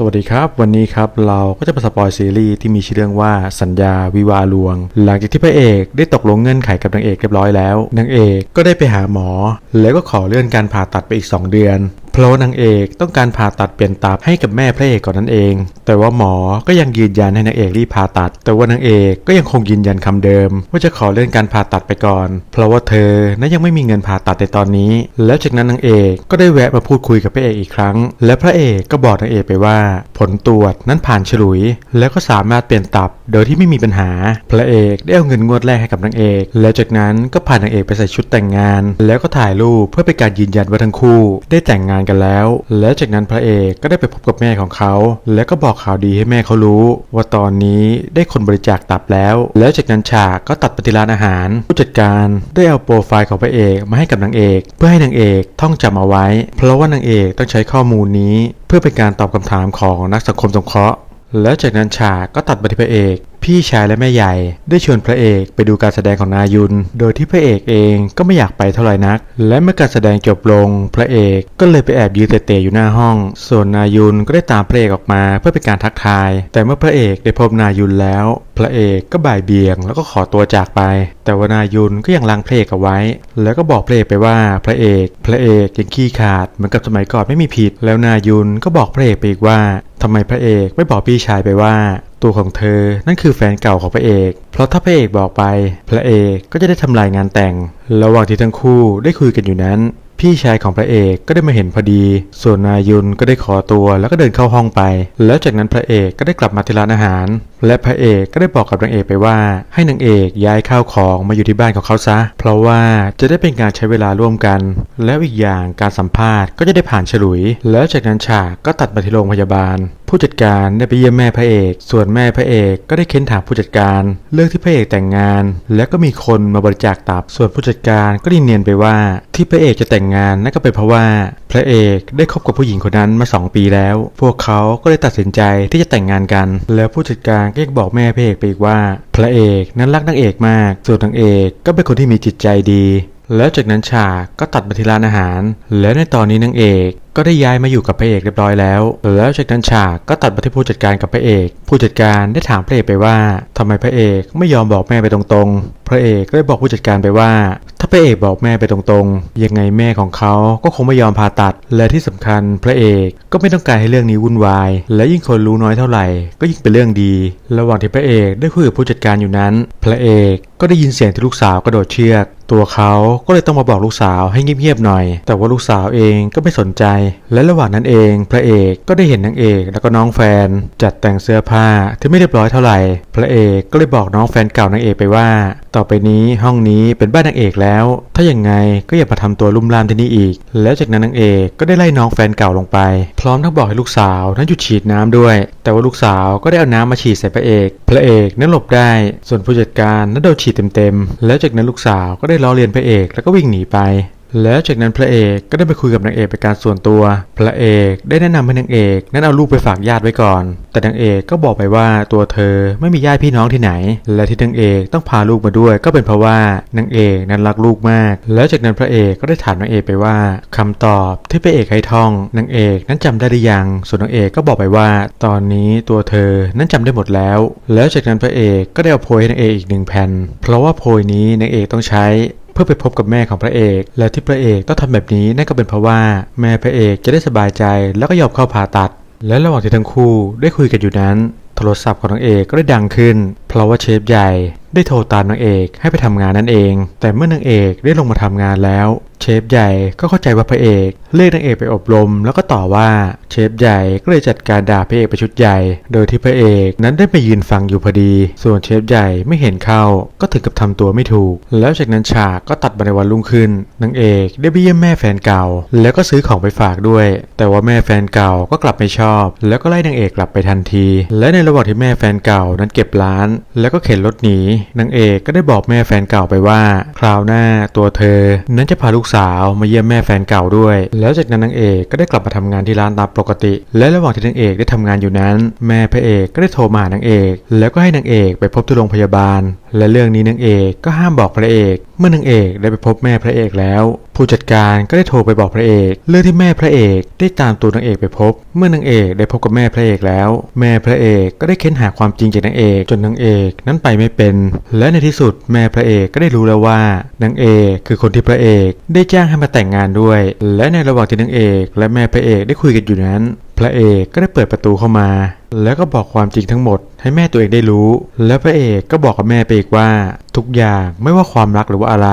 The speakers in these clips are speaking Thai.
สวัสดีครับ วันนี้ครับเราก็จะมาสปอยซีรีส์ที่มีชื่อเรื่องว่าสัญญาวิวาลวง หลังจากที่พระเอกได้ตกลงเงื่อนไขกับนางเอกเรียบร้อยแล้วนางเอกก็ได้ไปหาหมอ แล้วก็ขอเลื่อนการผ่าตัดไปอีก 2 เดือน พราะนางเอกต้องการผ่าตัดเปลี่ยนตับให้กับแม่พระเอกก่อนนั่นเอง แต่ว่าหมอก็ยังยืนยันให้นางเอกรีบผ่าตัด แต่ว่านางเอกก็ยังคงยืนยันคำเดิม ว่าจะขอเลื่อนการผ่าตัดไปก่อน เพราะว่าเธอนั้นยังไม่มีเงินผ่าตัดในตอนนี้ แล้วจากนั้นนางเอกก็ได้แวะมาพูดคุยกับพระเอกอีกครั้ง และพระเอกก็บอกนางเอกไปว่า ผลตรวจนั้นผ่านฉลุย แล้วก็สามารถเปลี่ยนตับโดยที่ไม่มีปัญหา พระเอกได้เอาเงินงวดแรกให้กับนางเอก แล้วจากนั้นก็พานางเอกไปใส่ชุดแต่งงาน แล้วก็ถ่ายรูปเพื่อเป็นการยืนยันว่าทั้งคู่ ได้แต่งงานกันแล้ว แล้วจากนั้นพระเอกก็ได้ไปพบกับแม่ของเขา แล้วก็บอกข่าวดีให้แม่เขารู้ ว่าตอนนี้ได้คนบริจาคตับแล้ว แล้วจากนั้นฉากก็ตัดไปที่ร้านอาหาร ผู้จัดการได้เอาโปรไฟล์ของพระเอกมาให้กับนางเอก เพื่อให้นางเอกท่องจำเอาไว้ เพราะว่านางเอกต้องใช้ข้อมูลนี้ เพื่อเป็นการตอบคำถามของนักสังคมสงเคราะห์แล้วจากนั้นฉากก็ตัดมาที่พระเอก พี่ชายและแม่ใหญ่ได้ชวนพระเอกไปดูการแสดงของนายุน โดยที่พระเอกเองก็ไม่อยากไปเท่าไหร่นัก และเมื่อการแสดงจบลง พระเอกก็เลยไปแอบยืนเตะๆอยู่หน้าห้อง ส่วนนายุนก็ได้ตามพระเอกออกมาเพื่อเป็นการทักทาย แต่เมื่อพระเอกได้พบนายุนแล้ว พระเอกก็บ่ายเบี่ยง แล้วก็ขอตัวจากไป แต่ว่านายุนก็ยังลังพระเอกเอาไว้ แล้วก็บอกพระเอกไปว่าพระเอก พระเอกยังขี้ขาดเหมือนกับสมัยก่อนไม่มีผิด แล้วนายุนก็บอกพระเอกไปอีกว่าทำไมพระเอกไม่บอกพี่ชายไปว่า ตัวของเธอ นั่นคือแฟนเก่าของพระเอก เพราะถ้าพระเอกบอกไป พระเอกก็จะได้ทำลายงานแต่ง ระหว่างที่ทั้งคู่ได้คุยกันอยู่นั้น พี่ชายของพระเอกก็ได้มาเห็นพอดี ส่วนนายุนก็ได้ขอตัวแล้วก็เดินเข้าห้องไป แล้วจากนั้นพระเอกก็ได้กลับมาที่ร้านอาหาร และพระเอกก็ได้บอกกับนางเอกไปว่า ให้นางเอกย้ายข้าวของมาอยู่ที่บ้านของเขาซะ เพราะว่าจะได้เป็นการใช้เวลาร่วมกัน แล้วอีกอย่างการสัมภาษณ์ก็จะได้ผ่านฉลุย แล้วจากนั้นฉากก็ตัดมาที่โรงพยาบาลผู้จัดการได้ไปเยี่ยมแม่พระเอก ส่วนแม่พระเอกก็ได้เค้นถามผู้จัดการ เรื่องที่พระเอกแต่งงาน แล้วก็มีคนมาบริจาคตับ ส่วนผู้จัดการก็ได้เนียนไปว่า ที่พระเอกจะแต่งงานนั่นก็เป็นเพราะว่า พระเอกได้คบกับผู้หญิงคนนั้นมา 2 ปีแล้ว พวกเขาก็เลยตัดสินใจที่จะแต่งงานกัน แล้วผู้จัดการก็ยังบอกแม่พระเอกไปอีกว่า พระเอกนั้นรักนางเอกมาก ส่วนนางเอกก็เป็นคนที่มีจิตใจดีแล้วจากนั้นฉากก็ตัดมาที่ร้านอาหาร และในตอนนี้นางเอก ก็ได้ย้ายมาอยู่กับพระเอกเรียบร้อยแล้วแล้วจากนั้นฉากก็ตัดมาที่ผู้จัดการกับพระเอก ผู้จัดการได้ถามพระเอกไปว่าทำไมพระเอกไม่ยอมบอกแม่ไปตรงๆ พระเอกก็ได้บอกผู้จัดการไปว่า ถ้าพระเอกบอกแม่ไปตรงๆ ยังไงแม่ของเขาก็คงไม่ยอมผ่าตัด และที่สำคัญพระเอกก็ไม่ต้องการให้เรื่องนี้วุ่นวาย และยิ่งคนรู้น้อยเท่าไหร่ ก็ยิ่งเป็นเรื่องดี ระหว่างที่พระเอกได้คุยกับผู้จัดการอยู่นั้น พระเอกก็ได้ยินเสียงที่ลูกสาวกระโดดเชือก ตัวเขาก็เลยต้องมาบอกลูกสาวให้เงียบๆหน่อย แต่ว่าลูกสาวเองก็ไม่สนใจและระหว่างนั้นเองพระเอกก็ได้เห็นนางเอกแล้วก็น้องแฟน จัดแต่งเสื้อผ้าที่ไม่เรียบร้อยเท่าไหร่ พระเอกก็เลยบอกน้องแฟนเก่านางเอกไปว่า ต่อไปนี้ห้องนี้เป็นบ้านนางเอกแล้ว ถ้าอย่างไงก็อย่ามาทำตัวลุ่มล่ามที่นี่อีก แล้วจากนั้นนางเอกก็ได้ไล่น้องแฟนเก่าลงไป พร้อมทั้งบอกให้ลูกสาวนั้นหยุดฉีดน้ำด้วย แต่ว่าลูกสาวก็ได้เอาน้ำมาฉีดใส่พระเอก พระเอกนั้นหลบได้ ส่วนผู้จัดการนั้นโดนฉีดเต็มๆแล้วจากนั้นลูกสาวก็ได้ล้อเลียนพระเอกแล้วก็วิ่งหนีไป แล้วจากนั้นพระเอกก็ได้ไปคุยกับนางเอกเป็นการส่วนตัว พระเอกได้แนะนำให้นางเอกนั้นเอาลูกไปฝากญาติไว้ก่อน แต่นางเอกก็บอกไปว่าตัวเธอไม่มีญาติพี่น้องที่ไหน และที่นางเอกต้องพาลูกมาด้วย ก็เป็นเพราะว่านางเอกนั้นรักลูกมาก แล้วจากนั้นพระเอกก็ได้ถามนางเอกไปว่าคำตอบที่พระเอกให้ท่องนางเอกนั้นจำได้หรือยัง ส่วนนางเอกก็บอกไปว่า ตอนนี้ตัวเธอนั้นจำได้หมดแล้ว แล้วจากนั้นพระเอกก็ได้เอาโพยให้นางเอกอีกหนึ่งแผ่น เพราะว่าโพยนี้นางเอกต้องใช้ พื่อไปพบกับแม่ของพระเอก และที่พระเอกต้องทำแบบนี้นั่นก็เป็นเพราะว่า แม่พระเอกจะได้สบายใจแล้วก็ยอมเข้าผ่าตัด และระหว่างที่ทั้งคู่ได้คุยกันอยู่นั้น โทรศัพท์ของนางเอกก็ได้ดังขึ้น เพราะว่าเชฟใหญ่ได้โทรตามนางเอกให้ไปทำงานนั่นเอง แต่เมื่อนางเอกได้ลงมาทำงานแล้ว เชฟใหญ่ก็เข้าใจว่าพระเอกเรียกนางเอกไปอบรม แล้วก็ต่อว่าเชฟใหญ่ก็เลยจัดการด่าพระเอกไปชุดใหญ่ โดยที่พระเอกนั้นได้ไปยืนฟังอยู่พอดี ส่วนเชฟใหญ่ไม่เห็นเข้าก็ถึงกับทำตัวไม่ถูก แล้วจากนั้นฉากก็ตัดมาในวันรุ่งขึ้นนางเอกได้ไปเยี่ยมแม่แฟนเก่า แล้วก็ซื้อของไปฝากด้วย แต่ว่าแม่แฟนเก่าก็กลับไม่ชอบ แล้วก็ไล่นางเอกกลับไปทันที และในระหว่างที่แม่แฟนเก่านั้นเก็บร้าน แล้วก็เข็นรถหนีนางเอกก็ได้บอกแม่แฟนเก่าไปว่า คราวหน้าตัวเธอ นั้นจะพาลูกสาวมาเยี่ยมแม่แฟนเก่าด้วย แล้วจากนั้นนางเอกก็ได้กลับมาทำงานที่ร้านตามปกติ และระหว่างที่นางเอกได้ทำงานอยู่นั้น แม่พระเอกก็ได้โทรมาหานางเอก แล้วก็ให้นางเอกไปพบที่โรงพยาบาลและเรื่องนี้นางเอกก็ห้ามบอกพระเอก เมื่อนางเอกได้ไปพบแม่พระเอกแล้ว ผู้จัดการก็ได้โทรไปบอกพระเอก เรื่องที่แม่พระเอกได้ตามตัวนางเอกไปพบ เมื่อนางเอกได้พบกับแม่พระเอกแล้ว แม่พระเอกก็ได้เค้นหาความจริงจากนางเอกจนนางเอกนั้นไปไม่เป็น และในที่สุดแม่พระเอกก็ได้รู้แล้วว่านางเอกคือคนที่พระเอกได้จ้างให้มาแต่งงานด้วย และในระหว่างที่นางเอก และแม่พระเอกได้คุยกันอยู่นั้น พระเอกก็ได้เปิดประตูเข้ามาแล้วก็บอกความจริงทั้งหมดให้แม่ตัวเองได้รู้ แล้วพระเอกก็บอกกับแม่ไปอีกว่า ทุกอย่างไม่ว่าความรักหรือว่าอะไร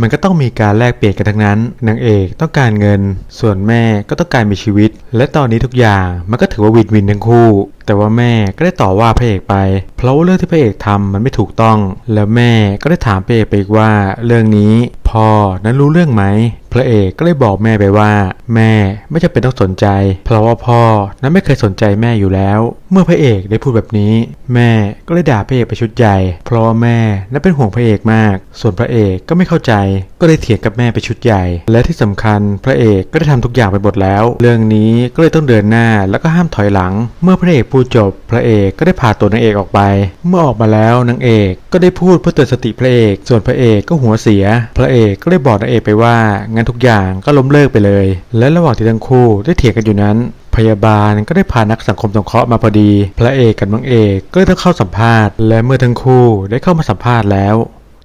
มันก็ต้องมีการแลกเปลี่ยนกันทั้งนั้นนางเอกต้องการเงิน ส่วนแม่ก็ต้องการมีชีวิต และตอนนี้ทุกอย่างมันก็ถือว่าวินวินทั้งคู่ แต่ว่าแม่ก็ได้ต่อว่าพระเอกไป เพราะว่าเรื่องที่พระเอกทำมันไม่ถูกต้อง แล้วแม่ก็ได้ถามพระเอกไปอีกว่าเรื่องนี้พ่อนั้นรู้เรื่องไหม พระเอกก็เลยบอกแม่ไปว่า แม่ไม่จำเป็นต้องสนใจ เพราะว่าพ่อนั้นไม่เคยสนใจแม่อยู่แล้ว เมื่อพระเอกได้พูดแบบนี้ แม่ก็เลยด่าพระเอกไปชุดใหญ่ เพราะว่าแม่นั้นเป็นห่วงพระเอกมาก ส่วนพระเอกก็ไม่เข้าใจ ก็เลยเถียงกับแม่ไปชุดใหญ่ และที่สำคัญพระเอกก็ได้ทำทุกอย่างไปหมดแล้ว เรื่องนี้ก็เลยต้องเดินหน้าแล้วก็ห้ามถอยหลัง เมื่อพระเอกพูดจบ พระเอกก็ได้พาตัวนางเอกออกไป เมื่อออกมาแล้วนางเอกก็ได้พูดเพื่อเตือนสติพระเอก ส่วนพระเอกก็หัวเสีย พระเอกก็เลยบอกนางเอกไปว่างั้นทุกอย่างก็ล้มเลิกไปเลย และระหว่างที่ทั้งคู่ได้เถียงกันอยู่นั้น พยาบาลก็ได้พานักสังคมสงเคราะห์มาพอดี พระเอกกับนางเอกก็ต้องเข้าสัมภาษณ์ และเมื่อทั้งคู่ได้เข้ามาสัมภาษณ์แล้ว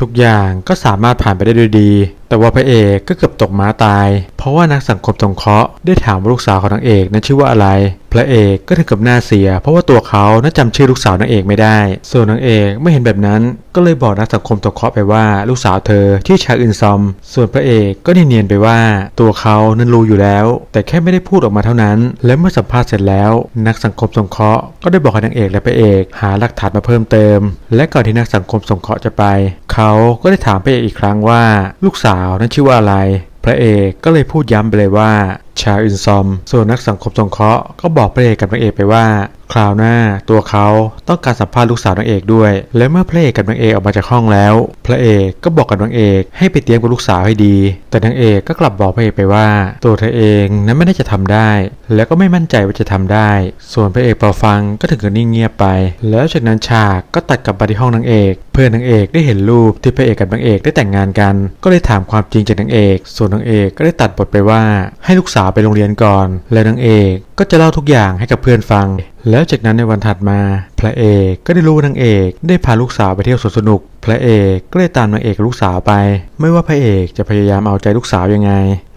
ทุกอย่างก็สามารถผ่านไปได้ด้วยดี แต่ว่าพระเอกก็เกือบตกม้าตาย เพราะว่านักสังคมสงเคราะห์ได้ถามว่าลูกสาวของนางเอกนั้นชื่อว่าอะไร พระเอกก็ถึงกับหน้าเสีย เพราะว่าตัวเขานั้นจำชื่อลูกสาวนางเอกไม่ได้ ส่วนนางเอกไม่เห็นแบบนั้น ก็เลยบอกนักสังคมสงเคราะห์ไปว่าลูกสาวเธอชื่อชาอึนซอม ส่วนพระเอกก็เนียนๆไปว่า ตัวเขานั้นรู้อยู่แล้ว แต่แค่ไม่ได้พูดออกมาเท่านั้น และเมื่อสัมภาษณ์เสร็จแล้ว นักสังคมสงเคราะห์ก็ได้บอกให้นางเอกและพระเอกหาหลักฐานมาเพิ่มเติม และก่อนที่นักสังคมสงเคราะห์จะไป เขาก็ได้ถามพระเอกอีกครั้งว่า ลูกสาวนั้นชื่อว่าอะไร พระเอกก็เลยพูดย้ำไปเลยว่าชาอึนซอม ส่วนนักสังคมสงเคราะห์ก็บอกพระเอกกับนางเอกไปว่า คราวหน้าตัวเขาต้องการสัมภาษณ์ลูกสาวนางเอกด้วย และเมื่อพระเอกกับนางเอกออกมาจากห้องแล้ว พระเอกก็บอกกับนางเอกให้ไปเตรียมกับลูกสาวให้ดี แต่นางเอกก็กลับบอกพระเอกไปว่า ตัวเธอเองนั้นไม่ได้จะทำได้ แล้วก็ไม่มั่นใจว่าจะทำได้ ส่วนพระเอกพอฟังก็ถึงกับนิ่งเงียบไป แล้วจากนั้นฉากก็ตัดกลับมาที่ห้องนางเอก เพื่อนนางเอกได้เห็นรูปที่พระเอกกับนางเอกได้แต่งงานกัน ก็เลยถามความจริงจากนางเอก ส่วนนางเอกก็ได้ตัดบทไปว่าให้ลูกสาวไปโรงเรียนก่อน และนางเอกก็จะเล่าทุกอย่างให้กับเพื่อนฟัง แล้วจากนั้นในวันถัดมา พระเอกก็ได้รู้ว่านางเอกได้พาลูกสาวไปเที่ยวสวนสนุก พระเอกก็เลยตามนางเอกลูกสาวไป ไม่ว่าพระเอกจะพยายามเอาใจลูกสาวยังไง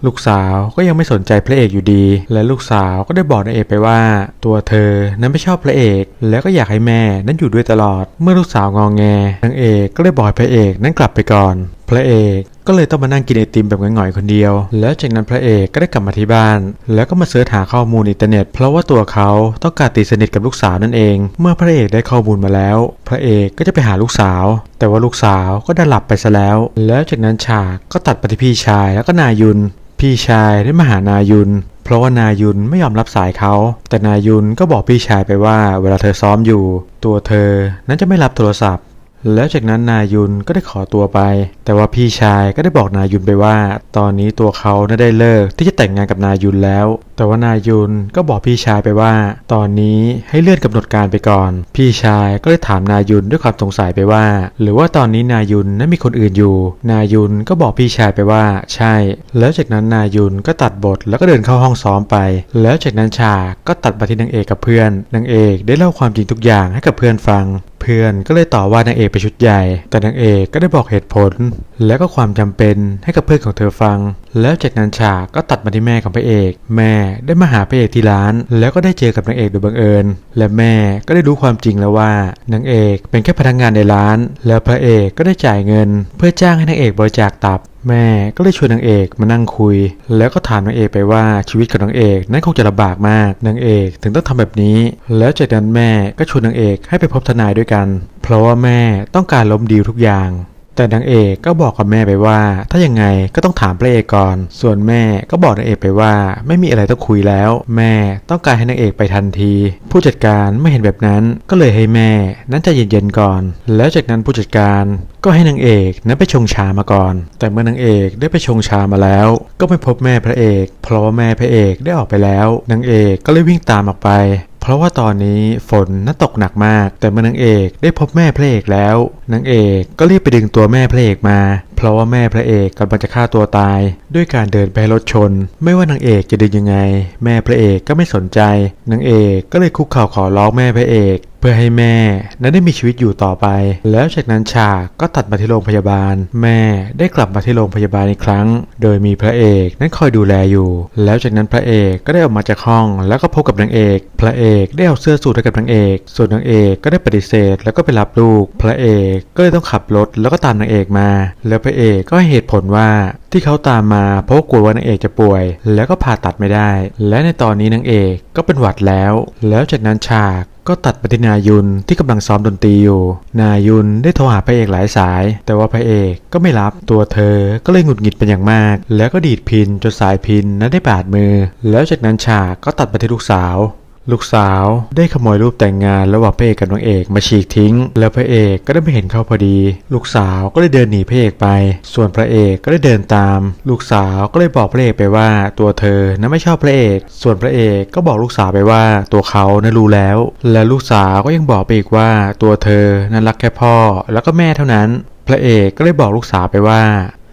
ลูกสาวก็ยังไม่สนใจพระเอกอยู่ดี และลูกสาวก็ได้บอกนางเอกไปว่า ตัวเธอนั้นไม่ชอบพระเอก แล้วก็อยากให้แม่นั้นอยู่ด้วยตลอด เมื่อลูกสาวงองแงนางเอกก็เลยบอกพระเอกนั้นกลับไปก่อน พระเอก ก็เลยต้องมานั่งกินไอติมแบบง่อยๆคนเดียว แล้วจากนั้นพระเอกก็ได้กลับมาที่บ้าน แล้วก็มาเสิร์ชหาข้อมูลอินเทอร์เน็ต เพราะว่าตัวเขาต้องการตีสนิทกับลูกสาวนั่นเอง เมื่อพระเอกได้ข้อมูลมาแล้ว พระเอกก็จะไปหาลูกสาว แต่ว่าลูกสาวก็ได้หลับไปซะแล้ว แล้วจากนั้นฉากก็ตัดไปที่พี่ชายแล้วก็นายุน พี่ชายได้มาหานายุนเพราะว่านายุนไม่ยอมรับสายเขา แต่นายุนก็บอกพี่ชายไปว่าเวลาเธอซ้อมอยู่ ตัวเธอนั้นจะไม่รับโทรศัพท์ แล้วจากนั้นนายุนก็ได้ขอตัวไป แต่ว่าพี่ชายก็ได้บอกนายุนไปว่า ตอนนี้ตัวเขาน่าได้เลิกที่จะแต่งงานกับนายุนแล้ว แต่ว่านายุนก็บอกพี่ชายไปว่า ตอนนี้ให้เลื่อนกำหนดการไปก่อน พี่ชายก็เลยถามนายุนด้วยความสงสัยไปว่า หรือว่าตอนนี้นายุนนั้นมีคนอื่นอยู่ นายุนก็บอกพี่ชายไปว่า ใช่ แล้วจากนั้นนายุนก็ตัดบทแล้วก็เดินเข้าห้องซ้อมไป แล้วจากนั้นฉากก็ตัดมาที่นางเอกกับเพื่อนนางเอกได้เล่าความจริงทุกอย่างให้กับเพื่อนฟังเพื่อนก็เลยต่อว่านางเอกไปชุดใหญ่ แต่นางเอกก็ได้บอกเหตุผล และก็ความจำเป็นให้กับเพื่อนของเธอฟัง แล้วจากนั้นฉากก็ตัดมาที่แม่ของพระเอก แม่ได้มาหาพระเอกที่ร้าน แล้วก็ได้เจอกับนางเอกโดยบังเอิญ และแม่ก็ได้รู้ความจริงแล้วว่านางเอกเป็นแค่พนักงานในร้าน แล้วพระเอกก็ได้จ่ายเงิน เพื่อจ้างให้นางเอกบริจาคตับแม่ก็เลยชวนนางเอกมานั่งคุย แล้วก็ถามนางเอกไปว่าชีวิตของนางเอกนั้นคงจะลำบากมากนางเอกถึงต้องทำแบบนี้ แล้วจากนั้นแม่ก็ชวนนางเอกให้ไปพบทนายด้วยกัน เพราะว่าแม่ต้องการล้มดีลทุกอย่าง แต่นางเอกก็บอกกับแม่ไปว่า ถ้ายังไงก็ต้องถามพระเอกก่อน ส่วนแม่ก็บอกนางเอกไปว่า ไม่มีอะไรต้องคุยแล้ว แม่ต้องการให้นางเอกไปทันที ผู้จัดการไม่เห็นแบบนั้นก็เลยให้แม่ นั้นใจะเย็นๆก่อน แล้วจากนั้นผู้จัดการก็ให้นางเอกนั้นไปชงชามาก่อน แต่เมื่อนางเอกได้ไปชงชามาแล้ว ก็ไม่พบแม่พระเอก เพราะว่าแม่พระเอกได้ออกไปแล้วนางเอกก็เลยวิ่งตามออกไป ราะว่าตอนนี้ฝนนั้นตกหนักมาก แต่เมื่อนางเอกได้พบแม่พระเอกแล้วนางเอกก็รีบไปดึงตัวแม่พระเอกมา เพราะว่าแม่พระเอกกำลังจะฆ่าตัวตาย ด้วยการเดินไปรถชน ไม่ว่านางเอกจะดึงยังไง แม่พระเอกก็ไม่สนใจนางเอกก็เลยคุกเข่าขอร้องแม่พระเอกเพื่อให้แม่นั้นได้มีชีวิตอยู่ต่อไป แล้วจากนั้นฉากก็ตัดมาที่โรงพยาบาล แม่ได้กลับมาที่โรงพยาบาลอีกครั้ง โดยมีพระเอกนั้นคอยดูแลอยู่ แล้วจากนั้นพระเอกก็ได้ออกมาจากห้อง แล้วก็พบกับนางเอก พระเอกได้เอาเสื้อสูทให้กับนางเอก ส่วนนางเอกก็ได้ปฏิเสธ แล้วก็ไปรับลูก พระเอกก็เลยต้องขับรถแล้วก็ตามนางเอกมา แล้วพระเอกก็ให้เหตุผลว่าที่เขาตามมาเพราะกลัวว่านางเอกจะป่วย แล้วก็ผ่าตัดไม่ได้ และในตอนนี้นางเอกก็เป็นหวัดแล้ว แล้วจากนั้นฉาก ก็ตัดไปที่นายุนที่กำลังซ้อมดนตรีอยู่ นายุนได้โทรหาพระเอกหลายสาย แต่ว่าพระเอกก็ไม่รับตัวเธอก็เลยหงุดหงิดเป็นอย่างมาก แล้วก็ดีดพินจนสายพินนั้นได้บาดมือ แล้วจากนั้นฉากก็ตัดไปที่ลูกสาว ลูกสาวได้ขโมยรูปแต่งงานระหว่างพระเอกกับนางเอกมาฉีกทิ้ง แล้วพระเอกก็ได้ไม่เห็นเข้าพอดี ลูกสาวก็เลยเดินหนีพระเอกไป ส่วนพระเอกก็ได้เดินตาม ลูกสาวก็เลยบอกพระเอกไปว่าตัวเธอนั้นไม่ชอบพระเอก ส่วนพระเอกก็บอกลูกสาวไปว่าตัวเขานั้นรู้แล้ว และลูกสาวก็ยังบอกไปอีกว่าตัวเธอนั้นรักแค่พ่อ แล้วก็แม่เท่านั้น พระเอกก็เลยบอกลูกสาวไปว่า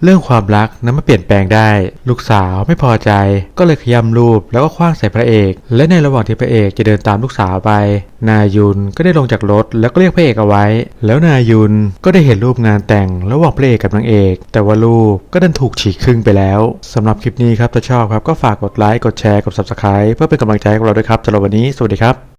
เรื่องความรักนั้นไมันเปลี่ยนแปลงได้ ลูกสาวไม่พอใจ ก็เลยขย้ำรูปแล้วก็คว้างใส่พระเอก และในระหว่างที่พระเอกจะเดินตามลูกสาวไป นายุนก็ได้ลงจากรถแล้วก็เรียกพระเอกเอาไว้ แล้วนายุนก็ได้เห็นรูปงานแต่งระหว่างพระเอกกับนางเอก แต่ว่ารูปก็ดันถูกฉีกครึ่งไปแล้วสำหรับคลิปนี้ครับถ้าชอบครับก็ฝากกดไลค์กดแชร์กด subscribe เพื่อเป็นกำลังใจให้เราด้วยครับสำหรับวันนี้สวัสดีครับ